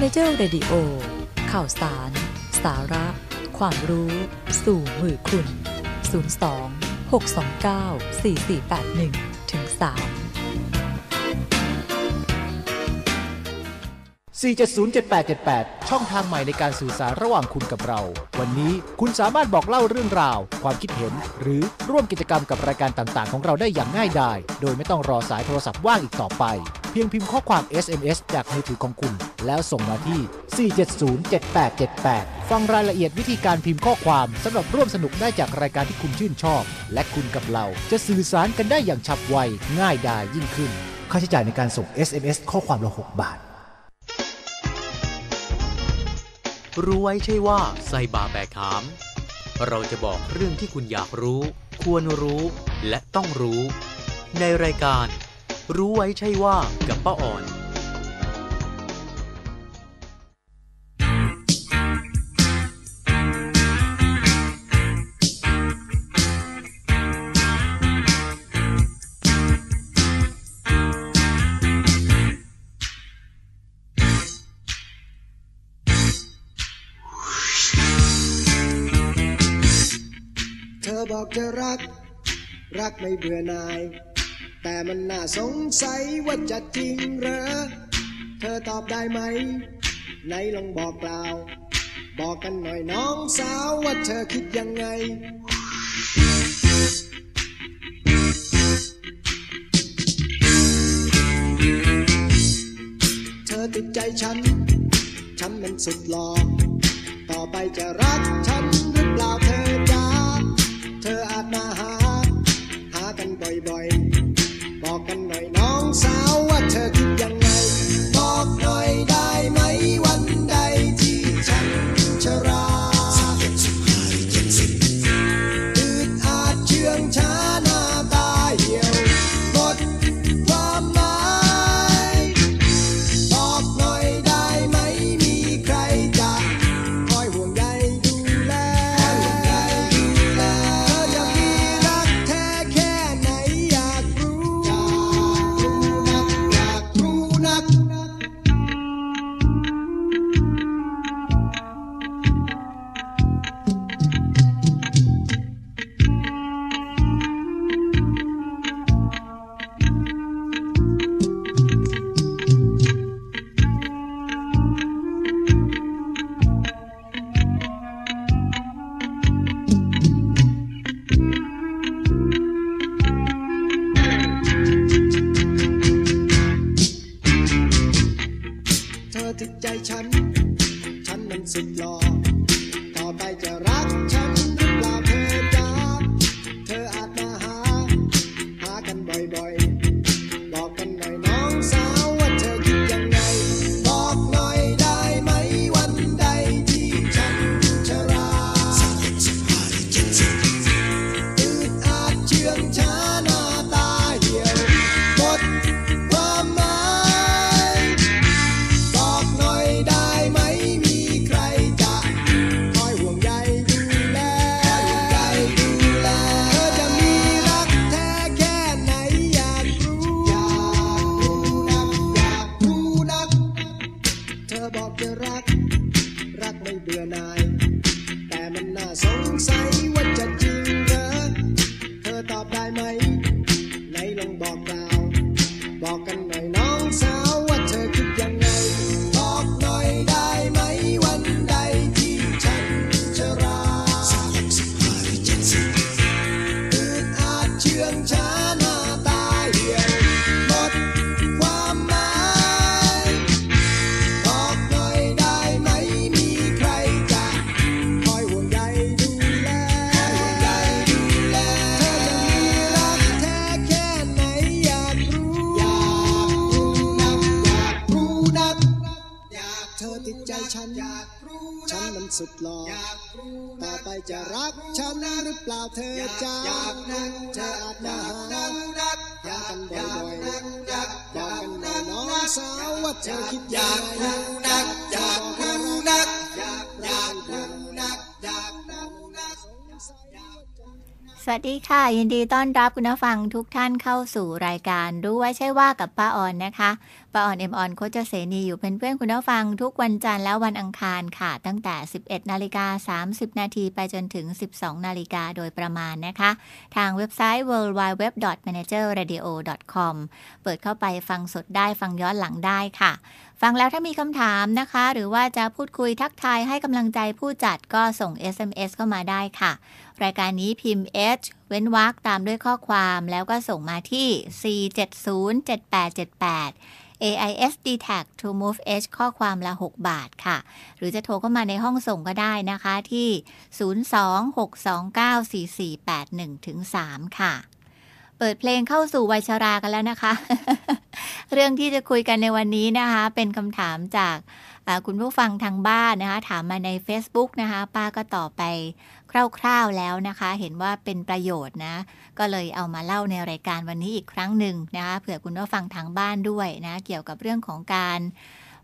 Manager Radio ข่าวสาร สาระ ความรู้ สู่มือคุณ 02 629 4481ถึง3 4707878 ช่องทางใหม่ในการสื่อสารระหว่างคุณกับเรา วันนี้คุณสามารถบอกเล่าเรื่องราว ความคิดเห็น หรือร่วมกิจกรรมกับรายการต่างๆ ของเราได้อย่างง่ายดาย โดยไม่ต้องรอสายโทรศัพท์ว่างอีกต่อไป เพียงพิมพ์ข้อความ SMS จากมือถือของคุณ แล้วส่งมาที่ 4707878 ฟังรายละเอียดวิธีการพิมพ์ข้อความสำหรับร่วมสนุกได้จากรายการที่คุณชื่นชอบ และคุณกับเราจะสื่อสารกันได้อย่างฉับไว ง่ายดายยิ่งขึ้น ค่าใช้จ่ายในการส่ง SMS ข้อความละ 6 บาท รู้ไว้ใช่ว่าใส่บาแบกหาม เราจะบอกเรื่องที่คุณอยากรู้ ควรรู้และต้องรู้ ในรายการ รู้ไว้ใช่ว่ากับป้าอ่อน ก รักไม่เบื่อนาย แต่มันน่าสงสัยว่าจะจริงเหรอ เธอตอบได้ไหม ไหนลองบอกกล่าว บอกกันหน่อยน้องสาวว่าเธอคิดยังไงเธอติดใจฉัน ฉันมันสุดหล่อต่อไปจะรักฉันหรือ อาจเชื่องช้าหน้าตาเหี่ยวหมดความหมายบอกหน่อยได้ไหมมีใครจะคอยห่วงใยดูแลดูแลเธอจะมีรักแท้แค่ไหนอยากรู้อยากรู้นักอยากรู้นักอยากเธอติดใจฉันอยากรู้ฉันมันสุดหล่อต่อไปจะรัก กฉันหรือเปล่าเธอจ้าเธออาจมาหาหากันบ่อยๆบอกกันหน่อยน้องสาวว่าเธอคิดยังไงอยากรู้นักอยากรู้นักอยากรู้นักอยากรู้นัก วัสดีค่ะ ยินดีต้อนรับคุณผู้ฟังทุกท่านเข้าสู่รายการรู้ไว้ใช่ว่ากับป้าออนนะคะป้าออนเอ็มออนโคจเสนีอยู่เป็นเพื่อนคุณผู้ฟังทุกวันจันทร์และวันอังคารค่ะ ตั้งแต่ 11 นาฬิกา 30 นาทีไปจนถึง 12 นาฬิกาโดยประมาณนะคะ ทางเว็บไซต์ worldwideweb.managerradio.com เปิดเข้าไปฟังสดได้ฟังย้อนหลังได้ค่ะฟังแล้วถ้ามีคำถามนะคะ หรือว่าจะพูดคุยทักทายให้กำลังใจผู้จัดก็ส่ง SMS เข้ามาได้ค่ะ รายการนี้พิมพ์ H เว้นวรรคตามด้วยข้อความแล้วก็ส่งมาที่ 4707878 AIS d t a g to move H ข้อความละ 6 บาทค่ะ หรือจะโทรเข้ามาในห้องส่งก็ได้นะคะที่ 026294481ถึง3ค่ะ เปิดเพลงเข้าสู่วัยชรากันแล้วนะคะ เรื่องที่จะคุยกันในวันนี้นะคะ เป็นคำถามจาก คุณผู้ฟังทางบ้านนะคะ ถามมาใน Facebook นะคะ ป้าก็ตอบไปคร่าวๆแล้วนะคะ เห็นว่าเป็นประโยชน์นะ ก็เลยเอามาเล่าในรายการวันนี้อีกครั้งหนึ่งนะคะเผื่อคุณผู้ฟังทางบ้านด้วยนะ เกี่ยวกับเรื่องของการ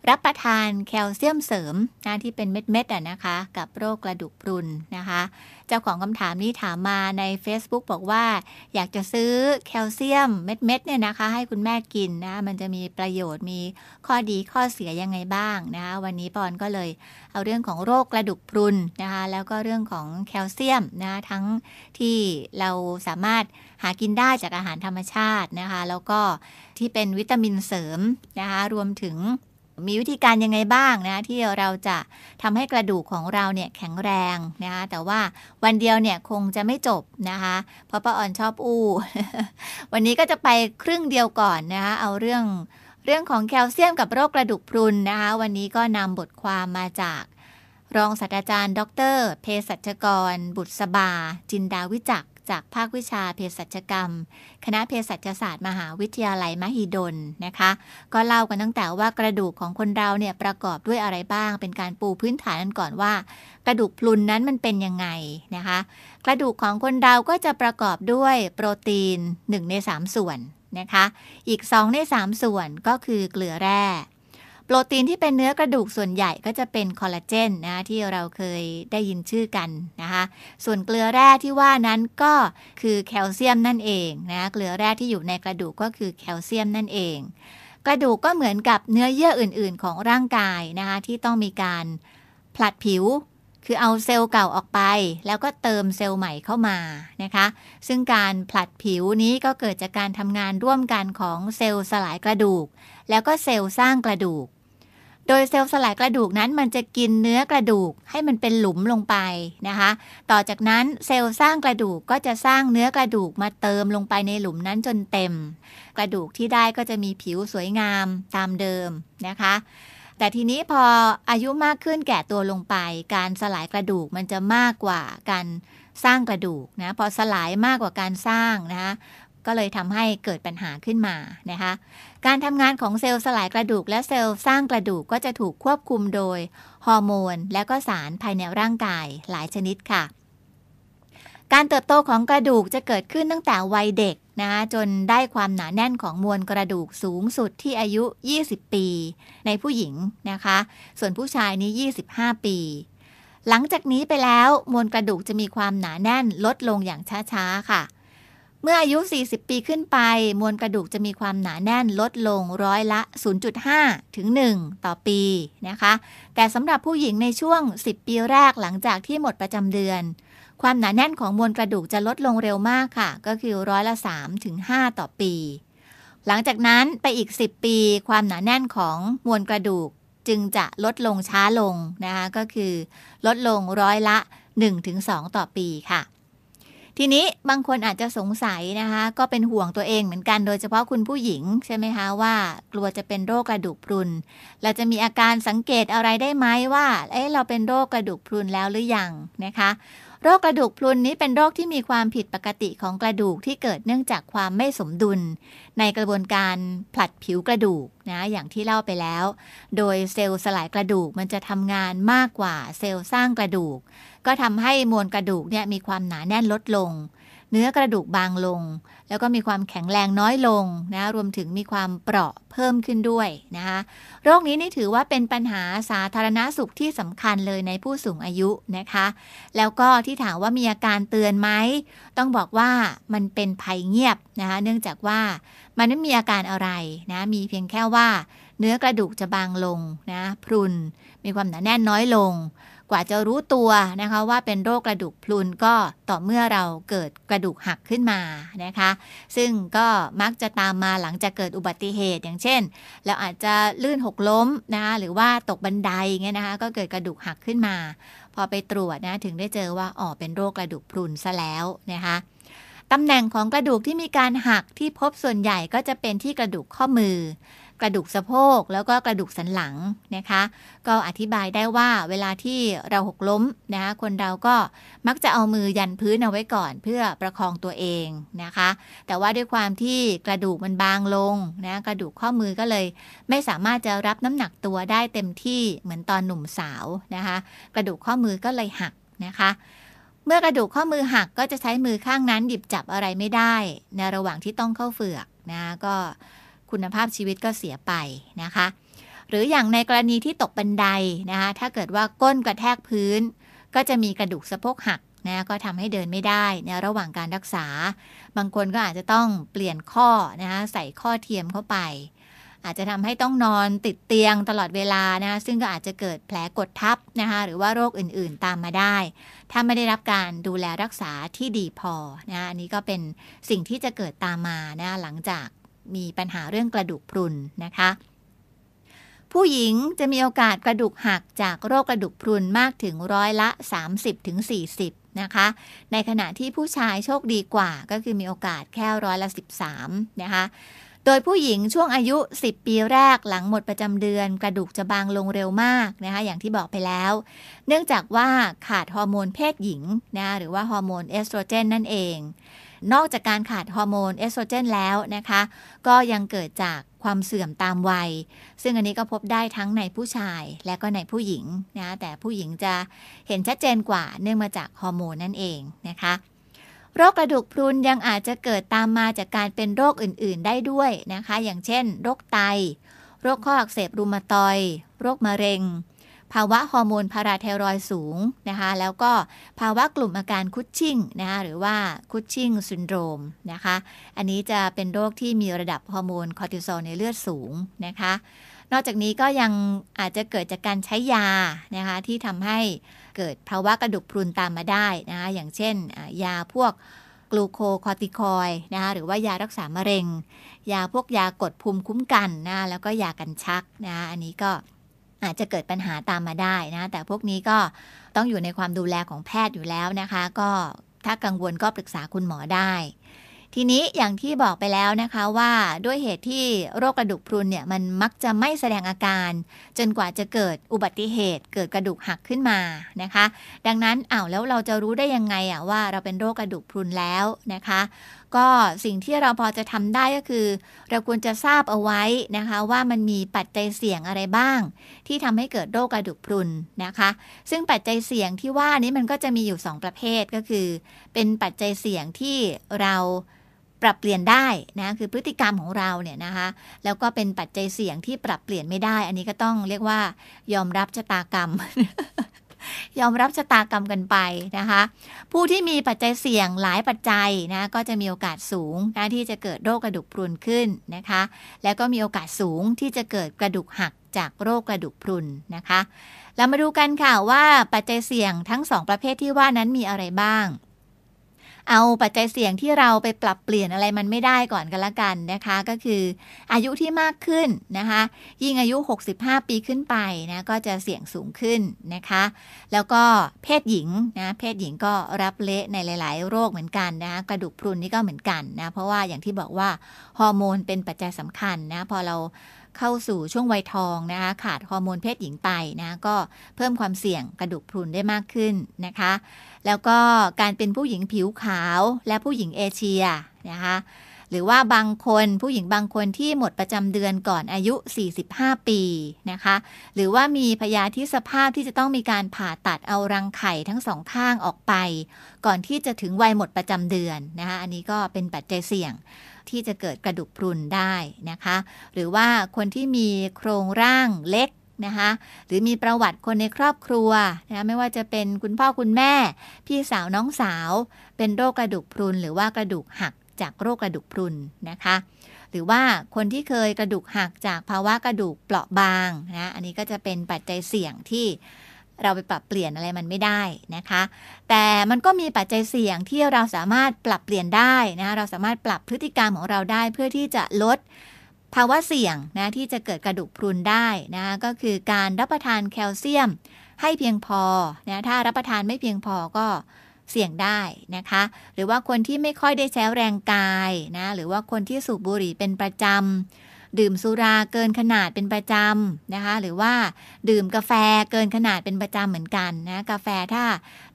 รับประทานแคลเซียมเสริมนะที่เป็นเม็ดๆอะนะคะ กับโรคกระดูกพรุนนะคะ เจ้าของคำถามนี้ถามมาใน Facebook บอกว่า อยากจะซื้อแคลเซียมเม็ดๆเนี่ยนะคะ ให้คุณแม่กินนะมันจะมีประโยชน์มีข้อดีข้อเสียยังไงบ้างนะคะ วันนี้ปอนก็เลยเอาเรื่องของโรคกระดูกพรุนนะคะ แล้วก็เรื่องของแคลเซียมนะทั้งที่เราสามารถหากินได้จากอาหารธรรมชาตินะคะ แล้วก็ที่เป็นวิตามินเสริมนะคะ รวมถึง มีวิธีการยังไงบ้างนะที่เราจะทำให้กระดูกของเราเนี่ยแข็งแรงนะคะแต่ว่าวันเดียวเนี่ยคงจะไม่จบนะคะ เพราะป้าอ่อนชอบอู้ วันนี้ก็จะไปครึ่งเดียวก่อนนะคะเอาเรื่องเรื่องของแคลเซียมกับโรคกระดูกพรุนนะคะ วันนี้ก็นำบทความมาจาก รองศาสตราจารย์ ดร เภสัชกร บุตรสบา จินดาวิจัก จากภาควิชาเภสัชกรรม คณะเภสัชศาสตร์มหาวิทยาลัยมหิดลนะคะ ก็เล่ากันตั้งแต่ว่ากระดูกของคนเราเนี่ยประกอบด้วยอะไรบ้าง เป็นการปูพื้นฐานกันก่อนว่า กระดูกพลุนนั้นมันเป็นยังไงนะคะ กระดูกของคนเราก็จะประกอบด้วยโปรตีน 1 ใน 3 ส่วนนะคะ อีก 2 ใน 3 ส่วนก็คือเกลือแร่ โปรตีนที่เป็นเนื้อกระดูกส่วนใหญ่ก็จะเป็นคอลลาเจนนะที่เราเคยได้ยินชื่อกันนะคะ ส่วนเกลือแร่ที่ว่านั้นก็คือแคลเซียมนั่นเองนะเกลือแร่ที่อยู่ในกระดูกก็คือแคลเซียมนั่นเอง กระดูกก็เหมือนกับเนื้อเยื่ออื่น ๆ ของร่างกายนะคะที่ต้องมีการผลัดผิวคือเอาเซลล์เก่าออกไป แล้วก็เติมเซลล์ใหม่เข้ามานะคะ ซึ่งการผลัดผิวนี้ก็เกิดจากการทำงานร่วมกันของเซลล์สลายกระดูก แล้วก็เซลล์สร้างกระดูก โดยเซลล์สลายกระดูกนั้นมันจะกินเนื้อกระดูกให้มันเป็นหลุมลงไปนะคะ ต่อจากนั้นเซลล์สร้างกระดูกก็จะสร้างเนื้อกระดูกมาเติมลงไปในหลุมนั้นจนเต็ม กระดูกที่ได้ก็จะมีผิวสวยงามตามเดิมนะคะแต่ทีนี้พออายุมากขึ้นแก่ตัวลงไป การสลายกระดูกมันจะมากกว่าการสร้างกระดูกนะพอสลายมากกว่าการสร้างนะคะก็เลยทำให้เกิดปัญหาขึ้นมานะคะ การทำงานของเซลล์สลายกระดูกและเซลล์สร้างกระดูกก็จะถูกควบคุมโดยฮอร์โมน และก็สารภายในร่างกายหลายชนิดค่ะ การเติบโตของกระดูกจะเกิดขึ้นตั้งแต่วัยเด็กนะจนได้ความหนาแน่นของมวลกระดูกสูงสุดที่อายุ 20 ปี ในผู้หญิงนะคะ ส่วนผู้ชายนี้ 25 ปี หลังจากนี้ไปแล้วมวลกระดูกจะมีความหนาแน่นลดลงอย่างช้าๆค่ะ เมื่ออายุ 40 ปีขึ้นไป มวลกระดูกจะมีความหนาแน่นลดลงร้อยละ 0.5 ถึง 1 ต่อปีนะคะ แต่สำหรับผู้หญิงในช่วง 10 ปีแรกหลังจากที่หมดประจำเดือน ความหนาแน่นของมวลกระดูกจะลดลงเร็วมากค่ะ ก็คือร้อยละ 3 ถึง 5 ต่อปี หลังจากนั้นไปอีก 10 ปี ความหนาแน่นของมวลกระดูกจึงจะลดลงช้าลงนะคะ ก็คือ ลดลงร้อยละ 1-2 ต่อปีค่ะ ทีนี้บางคนอาจจะสงสัยนะคะ ก็เป็นห่วงตัวเองเหมือนกัน โดยเฉพาะคุณผู้หญิงใช่ไหมคะว่ากลัวจะเป็นโรคกระดูกพรุนเราจะมีอาการสังเกตอะไรได้ไหมว่าเอ๊ะเราเป็นโรคกระดูกพรุนแล้วหรือยังนะคะโรคกระดูกพรุนนี้เป็นโรคที่มีความผิดปกติของกระดูกที่เกิดเนื่องจากความไม่สมดุล ในกระบวนการผลัดผิวกระดูกนะอย่างที่เล่าไปแล้ว โดยเซลล์สลายกระดูกมันจะทำงานมากกว่าเซลล์สร้างกระดูก ก็ทำให้มวลกระดูกเนี่ยมีความหนาแน่นลดลง เนื้อกระดูกบางลง แล้วก็มีความแข็งแรงน้อยลงนะรวมถึงมีความเปราะเพิ่มขึ้นด้วยนะคะโรคนี้นี่ถือว่าเป็นปัญหาสาธารณาสุขที่สำคัญเลยในผู้สูงอายุนะคะ แล้วก็ที่ถามว่ามีอาการเตือนไหมต้องบอกว่ามันเป็นภัยเงียบนะคะเนื่องจากว่ามันไม่มีอาการอะไรนะมีเพียงแค่ว่าเนื้อกระดูกจะบางลงนะพรุน มีความหนาแน่นน้อยลง กว่าจะรู้ตัวนะคะว่าเป็นโรคกระดูกพรุนก็ต่อเมื่อเราเกิดกระดูกหักขึ้นมานะคะ ซึ่งก็มักจะตามมาหลังจากเกิดอุบัติเหตุอย่างเช่น เราอาจจะลื่นหกล้มนะคะหรือว่าตกบันไดเงี้ยนะคะก็เกิดกระดูกหักขึ้นมา พอไปตรวจนะถึงได้เจอว่าอ๋อเป็นโรคกระดูกพรุนซะแล้วนะคะตำแหน่งของกระดูกที่มีการหักที่พบส่วนใหญ่ก็จะเป็นที่กระดูกข้อมือ กระดูกสะโพกแล้วก็กระดูกสันหลังนะคะ ก็อธิบายได้ว่าเวลาที่เราหกล้มนะคะคนเราก็มักจะเอามือยันพื้นเอาไว้ก่อน เพื่อประคองตัวเองนะคะ แต่ว่าด้วยความที่กระดูกมันบางลงนะกระดูกข้อมือก็เลย ไม่สามารถจะรับน้ำหนักตัวได้เต็มที่เหมือนตอนหนุ่มสาวนะคะ กระดูกข้อมือก็เลยหักนะคะเมื่อกระดูกข้อมือหักก็จะใช้มือข้างนั้นหยิบจับอะไรไม่ได้ ในระหว่างที่ต้องเข้าเฝือกนะก็ คุณภาพชีวิตก็เสียไปนะคะ หรืออย่างในกรณีที่ตกบันไดนะคะถ้าเกิดว่าก้นกระแทกพื้น ก็จะมีกระดูกสะโพกหักนะก็ทำให้เดินไม่ได้ในระหว่างการรักษา บางคนก็อาจจะต้องเปลี่ยนข้อนะคะใส่ข้อเทียมเข้าไป อาจจะทำให้ต้องนอนติดเตียงตลอดเวลานะซึ่งก็อาจจะเกิดแผลกดทับนะคะหรือว่าโรคอื่นๆตามมาได้ ถ้าไม่ได้รับการดูแลรักษาที่ดีพอนะอันนี้ก็เป็นสิ่งที่จะเกิดตามมานะหลังจาก มีปัญหาเรื่องกระดูกพรุนนะคะ ผู้หญิงจะมีโอกาสกระดูกหักจากโรคกระดูกพรุนมากถึงร้อยละ 30-40 นะคะ ในขณะที่ผู้ชายโชคดีกว่าก็คือมีโอกาสแค่ร้อยละ 13 นะคะโดยผู้หญิงช่วงอายุ 10 ปีแรกหลังหมดประจำเดือน กระดูกจะบางลงเร็วมากนะคะอย่างที่บอกไปแล้ว เนื่องจากว่าขาดฮอร์โมนเพศหญิงนะหรือว่าฮอร์โมนเอสโตรเจนนั่นเอง นอกจากการขาดฮอร์โมนเอสโตรเจนแล้วนะคะ ก็ยังเกิดจากความเสื่อมตามวัย ซึ่งอันนี้ก็พบได้ทั้งในผู้ชายและก็ในผู้หญิงนะแต่ผู้หญิงจะเห็นชัดเจนกว่าเนื่องมาจากฮอร์โมนนั่นเองนะคะโรคกระดูกพรุนยังอาจจะเกิดตามมาจากการเป็นโรคอื่น ๆ ได้ด้วยนะคะ อย่างเช่น โรคไต โรคข้ออักเสบรูมาตอยด์โรคมะเร็ง ภาวะฮอร์โมนพาราไทรอยสูงนะคะแล้วก็ภาวะกลุ่มอาการคุชชิ่งนะคะหรือว่าคุชชิ่งซินโดรมนะคะอันนี้จะเป็นโรคที่มีระดับฮอร์โมนคอร์ติซอลในเลือดสูงนะคะนอกจากนี้ก็ยังอาจจะเกิดจากการใช้ยานะคะที่ทำให้เกิดภาวะกระดูกพรุนตามมาได้นะคะอย่างเช่นยาพวกกลูโคคอร์ติคอยนะคะหรือว่ายารักษามะเร็ง ยาพวกยากดภูมิคุ้มกันนะแล้วก็ยากันชักนะอันนี้ก็ อาจจะเกิดปัญหาตามมาได้นะ แต่พวกนี้ก็ต้องอยู่ในความดูแลของแพทย์อยู่แล้วนะคะ ก็ถ้ากังวลก็ปรึกษาคุณหมอได้ ทีนี้อย่างที่บอกไปแล้วนะคะว่าด้วยเหตุที่โรคกระดูกพรุนเนี่ยมันมักจะไม่แสดงอาการ จนกว่าจะเกิดอุบัติเหตุ เกิดกระดูกหักขึ้นมานะคะ ดังนั้นอ้าวแล้วเราจะรู้ได้ยังไงอะว่าเราเป็นโรคกระดูกพรุนแล้วนะคะ ก็สิ่งที่เราพอจะทำได้ก็คือ เราควรจะทราบเอาไว้นะคะ ว่ามันมีปัจจัยเสี่ยงอะไรบ้าง ที่ทำให้เกิดโรคกระดูกพรุนนะคะ ซึ่งปัจจัยเสี่ยงที่ว่านี้มันก็จะมีอยู่ 2 ประเภทก็คือ เป็นปัจจัยเสี่ยงที่เราปรับเปลี่ยนได้นะคือพฤติกรรมของเราเนี่ยนะคะแล้วก็เป็นปัจจัยเสี่ยงที่ปรับเปลี่ยนไม่ได้ อันนี้ก็ต้องเรียกว่ายอมรับชะตากรรม ยอมรับชะตากรรมกันไปนะคะ ผู้ที่มีปัจจัยเสี่ยงหลายปัจจัยนะก็จะมีโอกาสสูงนะที่จะเกิดโรคกระดูกพรุนขึ้นนะคะ แล้วก็มีโอกาสสูงที่จะเกิดกระดูกหักจากโรคกระดูกพรุนนะคะ เรามาดูกันค่ะว่าปัจจัยเสี่ยงทั้งสองประเภทที่ว่านั้นมีอะไรบ้าง เอาปัจจัยเสี่ยงที่เราไปปรับเปลี่ยนอะไรมันไม่ได้ก่อนกันละกันนะคะ ก็คืออายุที่มากขึ้นนะคะ ยิ่งอายุ 65 ปีขึ้นไปนะก็จะเสี่ยงสูงขึ้นนะคะ แล้วก็เพศหญิงนะเพศหญิงก็รับเละในหลาย ๆ โรคเหมือนกันนะกระดูกพรุนนี่ก็เหมือนกันนะเพราะว่าอย่างที่บอกว่าฮอร์โมนเป็นปัจจัยสำคัญนะพอเรา เข้าสู่ช่วงวัยทองนะคะขาดฮอร์โมนเพศหญิงไปนะก็เพิ่มความเสี่ยงกระดูกพรุนได้มากขึ้นนะคะ แล้วก็การเป็นผู้หญิงผิวขาวและผู้หญิงเอเชียนะคะหหรือว่าบางคนผู้หญิงบางคนที่หมดประจำเดือนก่อนอายุ 45 ปีนะคะ หรือว่ามีพยาธิสภาพที่จะต้องมีการผ่าตัดเอารังไข่ทั้งสองข้างออกไป ก่อนที่จะถึงวัยหมดประจำเดือนนะคะอันนี้ก็เป็นปัจจัยเสี่ยง ที่จะเกิดกระดูกพรุนได้นะคะ หรือว่าคนที่มีโครงร่างเล็กนะคะหรือมีประวัติคนในครอบครัวนะะไม่ว่าจะเป็นคุณพ่อคุณแม่ พี่สาวน้องสาว เป็นโรคกระดูกพรุน หรือว่ากระดูกหักจากโรคกระดูกพรุนนะคะ หรือว่าคนที่เคยกระดูกหักจากภาวะกระดูกเปราะบางนะอันนี้ก็จะเป็นปัจจัยเสี่ยงที่ เราไปปรับเปลี่ยนอะไรมันไม่ได้นะคะ แต่มันก็มีปัจจัยเสี่ยงที่เราสามารถปรับเปลี่ยนได้นะเราสามารถปรับพฤติกรรมของเราได้เพื่อที่จะลดภาวะเสี่ยงนะที่จะเกิดกระดูกพรุนได้นะก็คือการรับประทานแคลเซียมให้เพียงพอนะถ้ารับประทานไม่เพียงพอก็เสี่ยงได้นะคะ หรือว่าคนที่ไม่ค่อยได้ใช้แรงกายนะหรือว่าคนที่สูบบุหรี่เป็นประจำ ดื่มสุราเกินขนาดเป็นประจำนะคะ หรือว่าดื่มกาแฟเกินขนาดเป็นประจำเหมือนกันนะกาแฟถ้า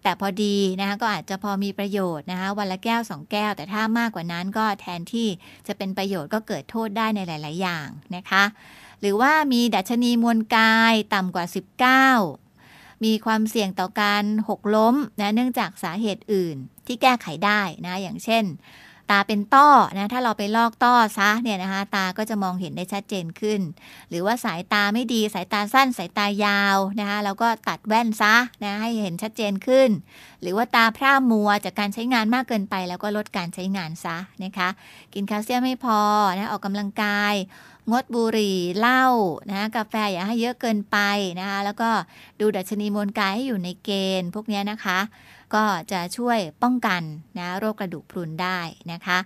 แต่พอดีนะคะก็อาจจะพอมีประโยชน์นะคะวันละแก้ว 2 แก้ว แต่ถ้ามากกว่านั้นก็แทนที่จะเป็นประโยชน์ก็เกิดโทษได้ในหลาย ๆ อย่างนะคะ หรือว่ามีดัชนีมวลกายต่ำกว่า 19มีความเสี่ยงต่อการหกล้มนะเนื่องจากสาเหตุอื่นที่แก้ไขได้นะอย่างเช่น ตาเป็นต้อนะถ้าเราไปลอกต้อซะเนี่ยนะคะตาก็จะมองเห็นได้ชัดเจนขึ้น หรือว่าสายตาไม่ดีสายตาสั้นสายตายาวนะคะเราก็ตัดแว่นซะนะให้เห็นชัดเจนขึ้น หรือว่าตาพร่ามัวจากการใช้งานมากเกินไป แล้วก็ลดการใช้งานซะนะคะกินแคลเซียมไม่พอนะออกกำลังกาย งดบุหรี่เหล้านะกาแฟอย่าให้เยอะเกินไปนะคะแล้วก็ดูดัชนีมวลกายให้อยู่ในเกณฑ์ พวกนี้นะคะ ก็จะช่วยป้องกันนะโรคกระดูกพรุนได้นะคะ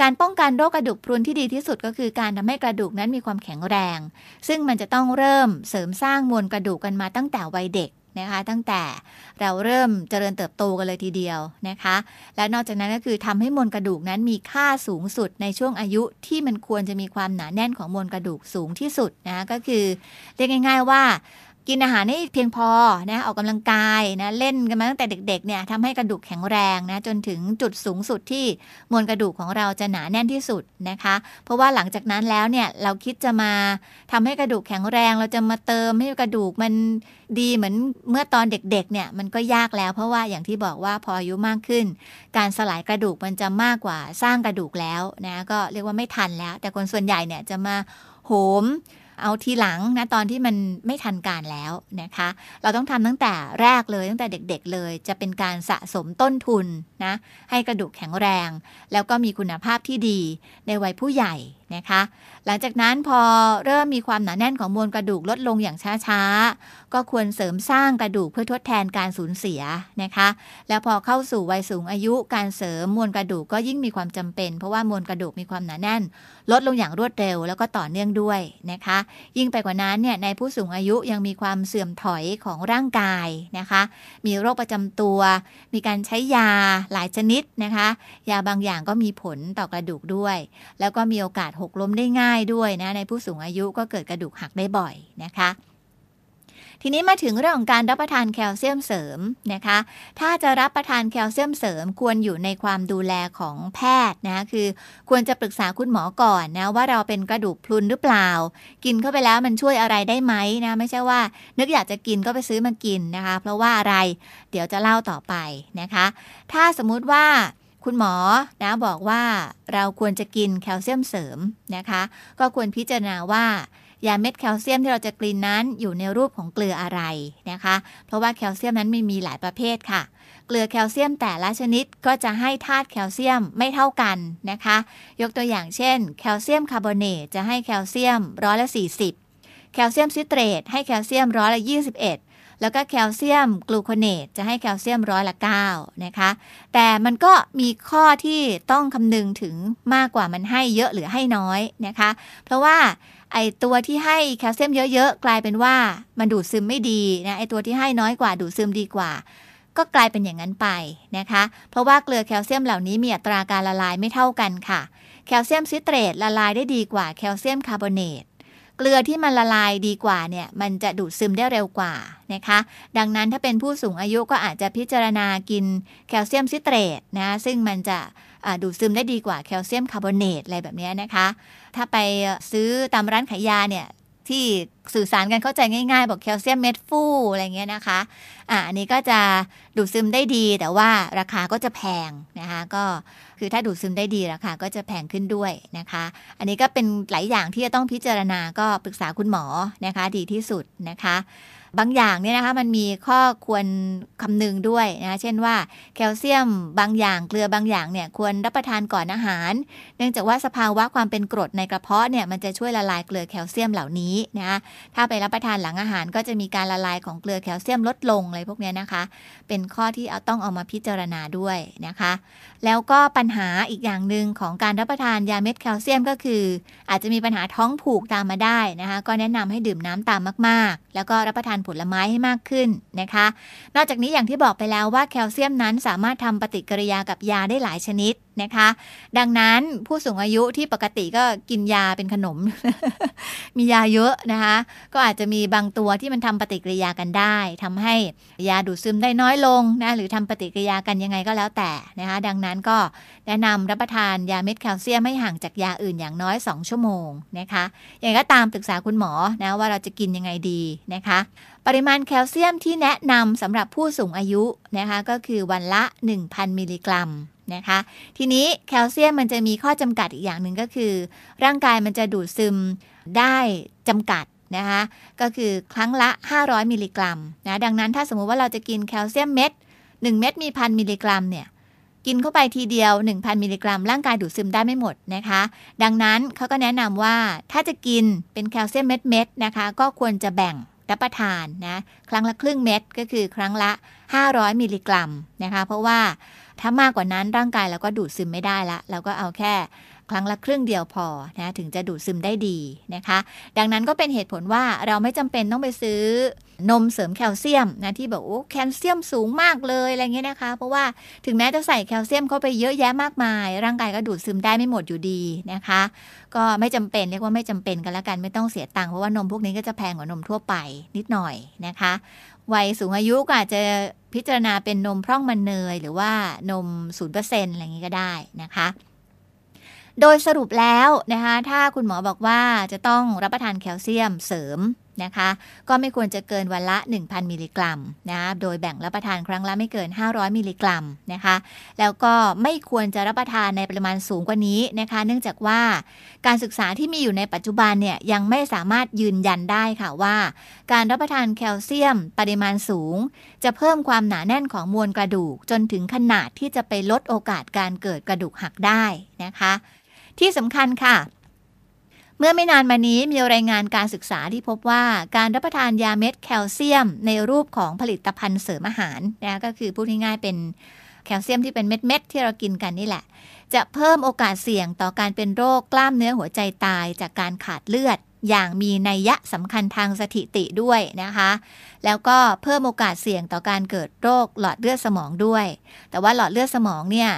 การป้องกันโรคกระดูกพรุนที่ดีที่สุดก็คือการทำให้กระดูกนั้นมีความแข็งแรง ซึ่งมันจะต้องเริ่มเสริมสร้างมวลกระดูกกันมาตั้งแต่วัยเด็กนะคะตั้งแต่เราเริ่มเจริญเติบโตกันเลยทีเดียวนะคะ และนอกจากนั้นก็คือทำให้มวลกระดูกนั้นมีค่าสูงสุดในช่วงอายุที่มันควรจะมีความหนาแน่นของมวลกระดูกสูงที่สุดนะก็คือเรียกง่าย ๆว่า กินอาหารให้เพียงพอนะออกกำลังกายนะเล่นกันมาตั้งแต่เด็กๆเนี่ยทำให้กระดูกแข็งแรงนะจนถึงจุดสูงสุดที่มวลกระดูกของเราจะหนาแน่นที่สุดนะคะ เพราะว่าหลังจากนั้นแล้วเนี่ยเราคิดจะมาทำให้กระดูกแข็งแรง เราจะมาเติมให้กระดูกมันดีเหมือนเมื่อตอนเด็กๆเนี่ยมันก็ยากแล้ว เพราะว่าอย่างที่บอกว่าพออายุมากขึ้น การสลายกระดูกมันจะมากกว่าสร้างกระดูกแล้วนะก็เรียกว่าไม่ทันแล้ว แต่คนส่วนใหญ่เนี่ยจะมาโหม เอาทีหลังนะตอนที่มันไม่ทันการแล้วนะคะ เราต้องทำตั้งแต่แรกเลยตั้งแต่เด็กๆเลย จะเป็นการสะสมต้นทุนนะให้กระดูกแข็งแรง แล้วก็มีคุณภาพที่ดีในวัยผู้ใหญ่นะคะ หลังจากนั้นพอเริ่มมีความหนาแน่นของมวลกระดูกลดลงอย่างช้าๆ ก็ควรเสริมสร้างกระดูกเพื่อทดแทนการสูญเสียนะคะ แล้วพอเข้าสู่วัยสูงอายุการเสริมมวลกระดูกก็ยิ่งมีความจำเป็น เพราะว่ามวลกระดูกมีความหนาแน่น ลดลงอย่างรวดเร็ว แล้วก็ต่อเนื่องด้วยนะคะ ยิ่งไปกว่านั้นเนี่ยในผู้สูงอายุยังมีความเสื่อมถอยของร่างกายนะคะ มีโรคประจำตัว มีการใช้ยาหลายชนิดนะคะ ยาบางอย่างก็มีผลต่อกระดูกด้วย แล้วก็มีโอกาสหกล้มได้ง่ายด้วยนะในผู้สูงอายุก็เกิดกระดูกหักได้บ่อยนะคะ ทีนี้มาถึงเรื่องของการรับประทานแคลเซียมเสริมนะคะ ถ้าจะรับประทานแคลเซียมเสริมควรอยู่ในความดูแลของแพทย์นะคือควรจะปรึกษาคุณหมอก่อนนะว่าเราเป็นกระดูกพรุนหรือเปล่า กินเข้าไปแล้วมันช่วยอะไรได้ไหมนะไม่ใช่ว่า นึกอยากจะกินก็ไปซื้อมากินนะคะ เพราะว่าอะไรเดี๋ยวจะเล่าต่อไปนะคะ ถ้าสมมุติว่า คุณหมอนะบอกว่าเราควรจะกินแคลเซียมเสริมนะคะ ก็ควรพิจารณาว่ายาเม็ดแคลเซียมที่เราจะกลืนนั้นอยู่ในรูปของเกลืออะไรนะคะ เพราะว่าแคลเซียมนั้นไม่มีหลายประเภทค่ะ เกลือแคลเซียมแต่ละชนิดก็จะให้ธาตุแคลเซียมไม่เท่ากันนะคะ ยกตัวอย่างเช่น แคลเซียมคาร์บอเนตจะให้แคลเซียมร้อยละ40 แคลเซียมซิเตรตให้แคลเซียมร้อยละ21 แล้วก็แคลเซียมกลูโคเนตจะให้แคลเซียมร้อยละ9นะคะ แต่มันก็มีข้อที่ต้องคำนึงถึงมากกว่ามันให้เยอะหรือให้น้อยนะคะ เพราะว่าไอตัวที่ให้แคลเซียมเยอะๆ กลายเป็นว่ามันดูดซึมไม่ดีนะไอตัวที่ให้น้อยกว่าดูดซึมดีกว่า ก็กลายเป็นอย่างนั้นไปนะคะ เพราะว่าเกลือแคลเซียมเหล่านี้มีอัตราการละลายไม่เท่ากันค่ะ แคลเซียมซิเตรตละลายได้ดีกว่าแคลเซียมคาร์บอเนต เกลือที่มันละลายดีกว่าเนี่ย มันจะดูดซึมได้เร็วกว่านะคะ ดังนั้นถ้าเป็นผู้สูงอายุก็อาจจะพิจารณากินแคลเซียมซิเตรตนะซึ่งมันจะดูดซึมได้ดีกว่าแคลเซียมคาร์บอเนตอะไรแบบนี้นะคะ ถ้าไปซื้อตามร้านขายยาเนี่ย ที่สื่อสารกันเข้าใจง่ายๆ บอกแคลเซียมเม็ดฟูอะไรเงี้ยนะคะ อ่าอันนี้ก็จะดูดซึมได้ดี แต่ว่าราคาก็จะแพงนะคะก็คือถ้าดูดซึมได้ดีราคาก็จะแพงขึ้นด้วยนะคะ อันนี้ก็เป็นหลายอย่างที่จะต้องพิจารณาก็ปรึกษาคุณหมอนะคะดีที่สุดนะคะ บางอย่างเนี่ยนะคะมันมีข้อควรคำนึงด้วยนะเช่นว่าแคลเซียมบางอย่างเกลือบางอย่างเนี่ยควรรับประทานก่อนอาหาร เนื่องจากว่าสภาวะความเป็นกรดในกระเพาะเนี่ยมันจะช่วยละลายเกลือแคลเซียมเหล่านี้นะถ้าไปรับประทานหลังอาหารก็จะมีการละลายของเกลือแคลเซียมลดลงอะไรพวกเนี้ยนะคะ เป็นข้อที่เอาต้องเอามาพิจารณาด้วยนะคะ แล้วก็ปัญหาอีกอย่างหนึ่งของการรับประทานยาเม็ดแคลเซียมก็คือ อาจจะมีปัญหาท้องผูกตามมาได้นะคะ ก็แนะนำให้ดื่มน้ำตามมาก ๆ แล้วก็รับประทานผลไม้ให้มากขึ้นนะคะ นอกจากนี้อย่างที่บอกไปแล้วว่าแคลเซียมนั้นสามารถทำปฏิกิริยากับยาได้หลายชนิด นะคะ ดังนั้นผู้สูงอายุที่ปกติก็กินยาเป็นขนม มียาเยอะนะคะ ก็อาจจะมีบางตัวที่มันทำปฏิกิริยากันได้ทำให้ยาดูดซึมได้น้อยลงนะหรือทำปฏิกิริยากันยังไงก็แล้วแต่นะคะ ดังนั้นก็แนะนำรับประทานยาเม็ดแคลเซียมให้ห่างจากยาอื่นอย่างน้อย 2 ชั่วโมงนะคะอย่างไรก็ตามปรึกษาคุณหมอนะว่าเราจะกินยังไงดีนะคะ ปริมาณแคลเซียมที่แนะนำสำหรับผู้สูงอายุนะคะก็คือวันละ 1,000 มิลลิกรัม นะคะ ทีนี้แคลเซียมมันจะมีข้อจำกัดอีกอย่างหนึ่งก็คือ ร่างกายมันจะดูดซึมได้จำกัดนะคะก็คือครั้งละ 500 มิลลิกรัมนะดังนั้นถ้าสมมุติว่าเราจะกินแคลเซียมเม็ด1 เม็ดมีพันมิลลิกรัมเนี่ยกินเข้าไปทีเดียว 1,000 มิลลิกรัม ร่างกายดูดซึมได้ไม่หมดนะคะ ดังนั้นเขาก็แนะนำว่าถ้าจะกินเป็นแคลเซียมเม็ดเม็ดๆนะคะ ก็ควรจะแบ่งรับประทานนะ ครั้งละครึ่งเม็ดก็คือครั้งละ 500 มิลลิกรัมนะคะ เพราะว่า ถ้ามากกว่านั้นร่างกายเราก็ดูดซึมไม่ได้ละเราก็เอาแค่ ครั้งละครึ่งเดียวพอนะถึงจะดูดซึมได้ดีนะคะ ดังนั้นก็เป็นเหตุผลว่าเราไม่จำเป็นต้องไปซื้อนมเสริมแคลเซียมนะที่แบอกโอ้แคลเซียมสูงมากเลยอะไรเงี้ยนะคะ เพราะว่าถึงแม้จะใส่แคลเซียมเข้าไปเยอะแยะมากมาย ร่างกายก็ดูดซึมได้ไม่หมดอยู่ดีนะคะ ก็ไม่จำเป็นเรียกว่าไม่จำเป็นกันล้วกันไม่ต้องเสียตังค์เพราะว่านมพวกนี้ก็จะแพงกว่านมทั่วไปนิดหน่อยนะคะวัยสูงอายุก็อาจจะพิจารณาเป็นนมพร่องมันเนย หรือว่านม0%อะไรอย่างนี้ก็ได้นะคะ โดยสรุปแล้วนะคะถ้าคุณหมอบอกว่าจะต้องรับประทานแคลเซียมเสริมนะคะก็ไม่ควรจะเกินวันละ 1,000 มิลลิกรัมนะโดยแบ่งรับประทานครั้งละไม่เกิน 500 มิลลิกรัมนะคะแล้วก็ไม่ควรจะรับประทานในปริมาณสูงกว่านี้นะคะเนื่องจากว่าการศึกษาที่มีอยู่ในปัจจุบันเนี่ยยังไม่สามารถยืนยันได้ค่ะว่า การรับประทานแคลเซียม ปริมาณสูง จะเพิ่มความหนาแน่นของมวลกระดูก จนถึงขนาดที่จะไปลดโอกาสการเกิดกระดูกหักได้นะคะ ที่สำคัญค่ะ เมื่อไม่นานมานี้มีรายงานการศึกษาที่พบว่าการรับประทานยาเม็ดแคลเซียม ในรูปของผลิตภัณฑ์เสริมอาหารนะก็คือพูดง่ายๆเป็นแคลเซียมที่เป็นเม็ดๆที่เรากินกันนี่แหละ จะเพิ่มโอกาสเสี่ยงต่อการเป็นโรคกล้ามเนื้อหัวใจตายจากการขาดเลือดอย่างมีนัยยะสำคัญทางสถิติด้วยนะคะ แล้วก็เพิ่มโอกาสเสี่ยงต่อการเกิดโรคหลอดเลือดสมองด้วย แต่ว่าหลอดเลือดสมองเนี่ย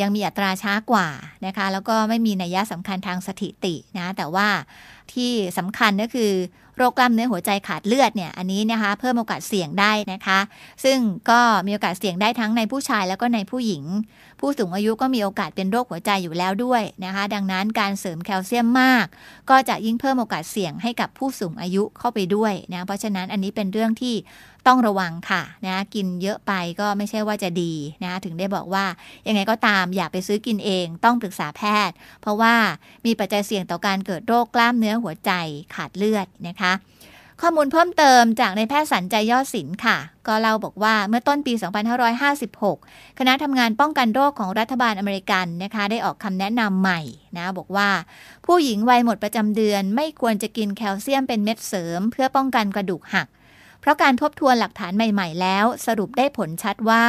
ยังมีอัตราช้ากว่านะคะ แล้วก็ไม่มีนัยยะสำคัญทางสถิตินะ แต่ว่าที่สำคัญก็คือโรคกล้ามเนื้อหัวใจขาดเลือดเนี่ย อันนี้นะคะ เพิ่มโอกาสเสี่ยงได้นะคะ ซึ่งก็มีโอกาสเสี่ยงได้ทั้งในผู้ชายแล้วก็ในผู้หญิง ผู้สูงอายุก็มีโอกาสเป็นโรคหัวใจอยู่แล้วด้วยนะคะ ดังนั้นการเสริมแคลเซียมมาก ก็จะยิ่งเพิ่มโอกาสเสี่ยงให้กับผู้สูงอายุเข้าไปด้วยนะ เพราะฉะนั้นอันนี้เป็นเรื่องที่ ต้องระวังค่ะนะกินเยอะไปก็ไม่ใช่ว่าจะดีนะถึงได้บอกว่ายังไงก็ตามอย่าไปซื้อกินเองต้องปรึกษาแพทย์ เพราะว่ามีปัจจัยเสี่ยงต่อการเกิดโรคกล้ามเนื้อหัวใจขาดเลือดนะคะข้อมูลเพิ่มเติมจากในแพทย์สันใจยอดศิลป์ค่ะ ก็เล่าบอกว่าเมื่อต้นปี 2556 คณะทำงานป้องกันโรคของรัฐบาลอเมริกันนะคะ ได้ออกคำแนะนำใหม่นะ บอกว่าผู้หญิงวัยหมดประจำเดือนไม่ควรจะกินแคลเซียมเป็นเม็ดเสริม เพื่อป้องกันกระดูกหัก ราะการทบทวนหลักฐานใหม่ ๆ แล้ว สรุปได้ผลชัดว่า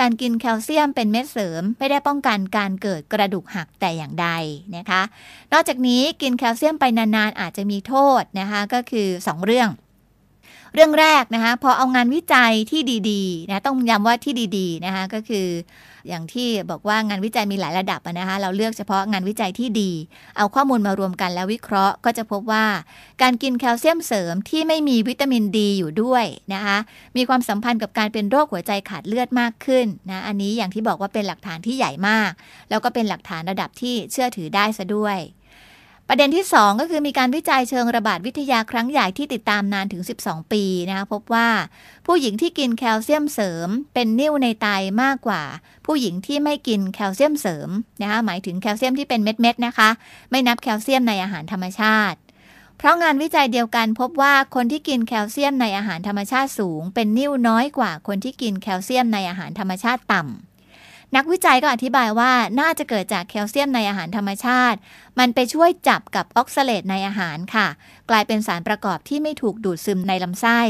การกินแคลเซียมเป็นเม็ดเสริม ไม่ได้ป้องกันการเกิดกระดูกหักแต่อย่างใดนะคะ นอกจากนี้กินแคลเซียมไปนานๆ อาจจะมีโทษนะคะก็คือ 2 เรื่องเรื่องแรกนะคะพอเอางานวิจัยที่ดีๆนะต้องย้ำว่าที่ดีๆนะคะก็คือ อย่างที่บอกว่างานวิจัยมีหลายระดับนะคะเราเลือกเฉพาะงานวิจัยที่ดี เอาข้อมูลมารวมกันแล้ววิเคราะห์ ก็จะพบว่า การกินแคลเซียมเสริมที่ไม่มีวิตามินดีอยู่ด้วยนะคะมีความสัมพันธ์กับการเป็นโรคหัวใจขาดเลือดมากขึ้นนะอันนี้อย่างที่บอกว่าเป็นหลักฐานที่ใหญ่มาก แล้วก็เป็นหลักฐานระดับที่เชื่อถือได้ซะด้วย ประเด็นที่ 2 ก็คือมีการวิจัยเชิงระบาดวิทยาครั้งใหญ่ที่ติดตามนานถึง 12 ปีนะคะพบว่าผู้หญิงที่กินแคลเซียมเสริม เป็นนิ่วในไตมากกว่า ผู้หญิงที่ไม่กินแคลเซียมเสริมนะคะหมายถึงแคลเซียมที่เป็นเม็ดๆนะคะ ไม่นับแคลเซียมในอาหารธรรมชาติ เพราะงานวิจัยเดียวกันพบว่าคนที่กินแคลเซียมในอาหารธรรมชาติสูง เป็นนิ่วน้อยกว่าคนที่กินแคลเซียมในอาหารธรรมชาติต่ำ นักวิจัยก็อธิบายว่าน่าจะเกิดจากแคลเซียมในอาหารธรรมชาติ มันไปช่วยจับกับออกซาเลตในอาหารค่ะ กลายเป็นสารประกอบที่ไม่ถูกดูดซึมในลำไส้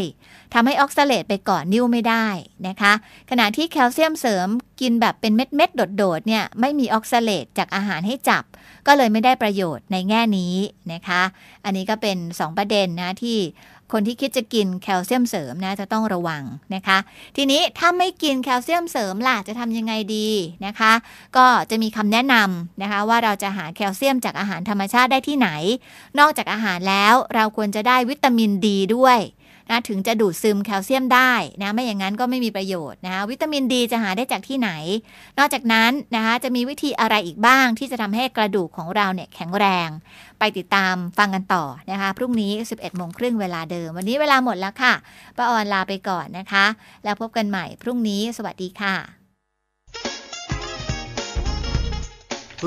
ทำให้ออกซาเลตไปเกาะนิ้วไม่ได้นะคะ ขณะที่แคลเซียมเสริมกินแบบเป็นเม็ดๆโดดๆเนี่ยไม่มีออกซาเลตจากอาหารให้จับ ก็เลยไม่ได้ประโยชน์ในแง่นี้นะคะ อันนี้ก็เป็น 2 ประเด็นนะที่ คนที่คิดจะกินแคลเซียมเสริมนะจะต้องระวังนะคะ ทีนี้ถ้าไม่กินแคลเซียมเสริมล่ะจะทำยังไงดีนะคะ ก็จะมีคำแนะนำนะคะว่าเราจะหาแคลเซียมจากอาหารธรรมชาติได้ที่ไหน นอกจากอาหารแล้วเราควรจะได้วิตามินดีด้วยนะถึงจะดูดซึมแคลเซียมได้นะไม่อย่างนั้นก็ไม่มีประโยชน์นะคะวิตามินดีจะหาได้จากที่ไหน นอกจากนั้นนะคะจะมีวิธีอะไรอีกบ้างที่จะทำให้กระดูกของเราเนี่ยแข็งแรง ไปติดตามฟังกันต่อนะคะ พรุ่งนี้ 11โมงครึ่งเวลาเดิม วันนี้เวลาหมดแล้วค่ะป้าออนลาไปก่อนนะคะ แล้วพบกันใหม่พรุ่งนี้สวัสดีค่ะ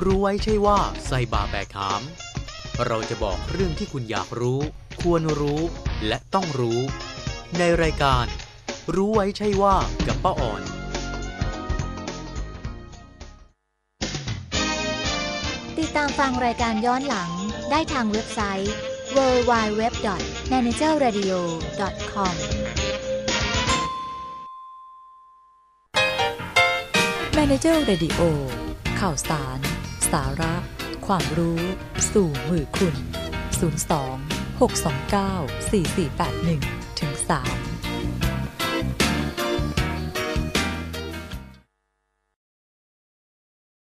รู้ไว้ใช่ว่าไซบาแบกหาม เราจะบอกเรื่องที่คุณอยากรู้ ควรรู้และต้องรู้ ในรายการ รู้ไว้ใช่ว่ากับป้าอ่อนติดตามฟังรายการย้อนหลัง ได้ทางเว็บไซต์ www.managerradio.com Manager Radio ข่าวสาร สาระ ความรู้ สู่มือคุณ 02 629 4481ถึง3